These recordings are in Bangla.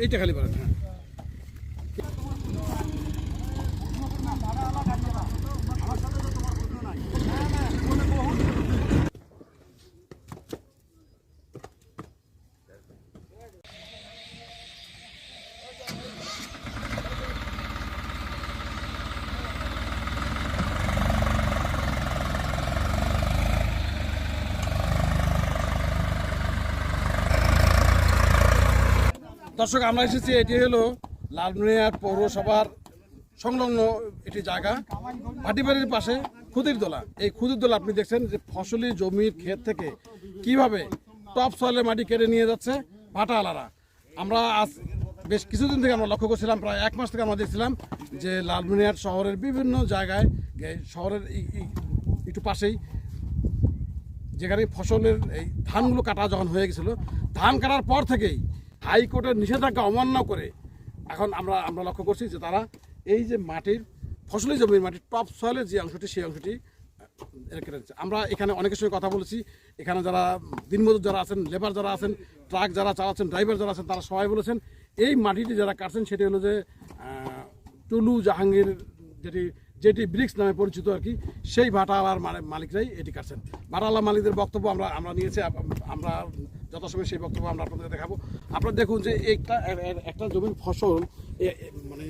এইটা খালি করেন হ্যাঁ। দর্শক, আমরা এসেছি, এটি হলো লালমিয়ার পৌরসভার সংলগ্ন একটি জায়গা, ভাটিবাড়ির পাশে খুদির দোলা। এই খুদির দোলা আপনি দেখছেন যে ফসলি জমির ক্ষেত থেকে কীভাবে টপ সয়েলের মাটি কেড়ে নিয়ে যাচ্ছে ভাটাওয়ালারা। আমরা আজ বেশ কিছুদিন থেকে আমরা লক্ষ্য করছিলাম, প্রায় এক মাস থেকে আমরা দেখছিলাম যে লালমিনিয়ার শহরের বিভিন্ন জায়গায় শহরের একটু পাশেই যেখানে ফসলের এই ধানগুলো কাটা যখন হয়ে গেছিল, ধান কাটার পর থেকেই হাইকোর্টের নিষেধাজ্ঞা অমান্য করে এখন আমরা আমরা লক্ষ্য করছি যে তারা এই যে মাটির, ফসলি জমির মাটির টপ সয়েলের যে অংশটি, সেই অংশটি আমরা এখানে অনেকের সঙ্গে কথা বলেছি। এখানে যারা দিনমজুর যারা আছেন, লেবার যারা আছেন, ট্রাক যারা চালাচ্ছেন, ড্রাইভার যারা আছেন, তারা সবাই বলেছেন, এই মাটিটি যারা কাটছেন, সেটি হলো যে টুলু জাহাঙ্গীর যেটি যেটি ব্রিক্স নামে পরিচিত আর কি, সেই ভাটাওয়ালার মালিকরাই এটি কাটছেন। ভাটাওয়ালা মালিকদের বক্তব্য আমরা আমরা নিয়েছি আমরা যথাসময় সেই বক্তব্য আমরা আপনাদের দেখাবো। আপনারা দেখুন যে একটা একটা জমির ফসল মানে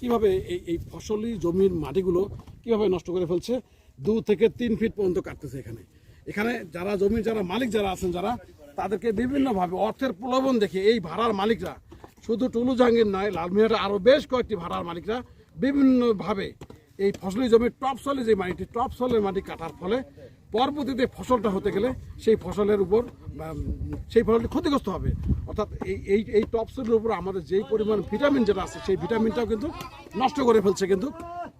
কীভাবে এই এই ফসলি জমির মাটিগুলো কীভাবে নষ্ট করে ফেলছে, দু থেকে তিন ফিট পর্যন্ত কাটতেছে এখানে। এখানে যারা জমির যারা মালিক যারা আছেন যারা, তাদেরকে বিভিন্নভাবে অর্থের প্রলোভন দেখে এই ভাড়ার মালিকরা, শুধু টুলু জাহাঙ্গীর নয় লালমিয়ার আরও বেশ কয়েকটি ভাড়ার মালিকরা বিভিন্নভাবে এই ফসলি জমির টপ সলে যে মাটিটি, টপ সলের মাটি কাটার ফলে পরবর্তীতে ফসলটা হতে গেলে সেই ফসলের উপর সেই ফসলটি ক্ষতিগ্রস্ত হবে। অর্থাৎ এই এই এই টপসের উপর আমাদের যেই পরিমাণ ভিটামিন যেটা আছে, সেই ভিটামিনটাও কিন্তু নষ্ট করে ফেলছে কিন্তু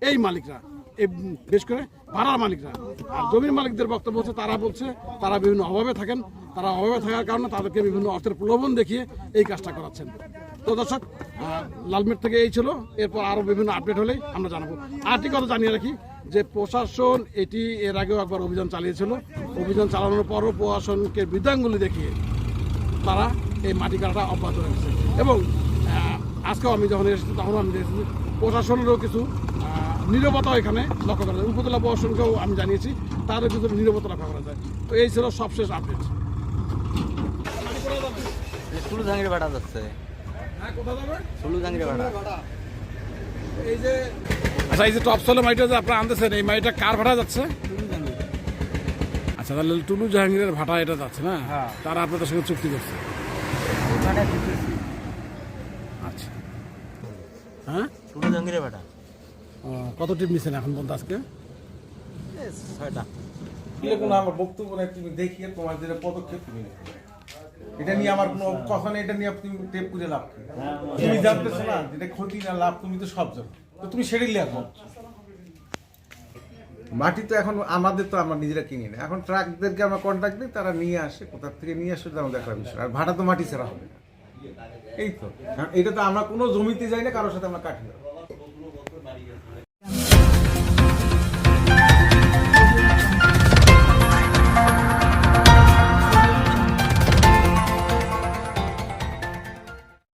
এই মালিকরা। উম, করে ভাড়ার মালিকরা। আর জমির মালিকদের বক্তব্য হচ্ছে তারা বলছে তারা বিভিন্ন অভাবে থাকেন। তারা অভাবে থাকার কারণে তাদেরকে বিভিন্ন অর্থের প্রলোভন দেখিয়ে এই কাজটা করাচ্ছেন। তো দর্শক লালমেট থেকে এই ছিল। এরপর আরও বিভিন্ন আপডেট হলেই আমরা জানাব। আরেকটি কথা জানিয়ে রাখি যে প্রশাসন এটি এর আগেও একবার অভিযান চালিয়েছিল। অভিযান চালানোর পরও প্রশাসনকে বিধানগুলি দেখিয়ে তারা এই মাটি কাটাটা অব্যাহত রেখেছে। এবং আজকেও আমি যখন এসেছি তখনও আমি দেখেছি প্রশাসনেরও কিছু নীরবতা এখানে লক্ষ্য করা যায়। উপজেলা প্রশাসনকেও আমি জানিয়েছি তারও কিছু নীরবতা লক্ষ্য করা যায়। তো এই ছিল সবশেষ আপডেট। সুলু জাঙ্গির বাটা যাচ্ছে। হ্যাঁ সুলু এই যে আচ্ছা এই যে টপ সোলো মাইটা যে আপনারা আনতেছেন এই মাইটা কার ভাড়া যাচ্ছে? আচ্ছা তাহলে টুলু জাহাঙ্গীরের ভাড়া এটা যাচ্ছে না? হ্যাঁ। তারা আপনাদের সঙ্গে চুক্তি করছে। আচ্ছা। হ্যাঁ? সুলু জাঙ্গির বাটা ও, কত টিপ নিছেন এখন পর্যন্ত আজকে? ছয়টা। কোনো আমার বক্তব্য নেই তুমি দেখিয়ে তোমার যেটা পদক্ষেপ তুমি এটা নিয়ে আমার কোনো কথা নেই এটা নিয়ে তুমি টেপ করে লাভ তুমি জানতেছো না যেটা ক্ষতি না লাভ তুমি তো সব জানো। তো তুমি সেটাই লেখো। মাটি তো এখন আমাদের তো আমরা নিজেরা কিনি না। এখন ট্রাকদেরকে আমরা কন্ট্যাক্ট দিই তারা নিয়ে আসে কোথা থেকে নিয়ে আসে আমাদের দেখার বিষয়। আর ভাড়া তো মাটি ছাড়া হবে না। এই তো। এটা তো আমরা কোনো জমিতে যাই না কারোর সাথে আমরা কাটি না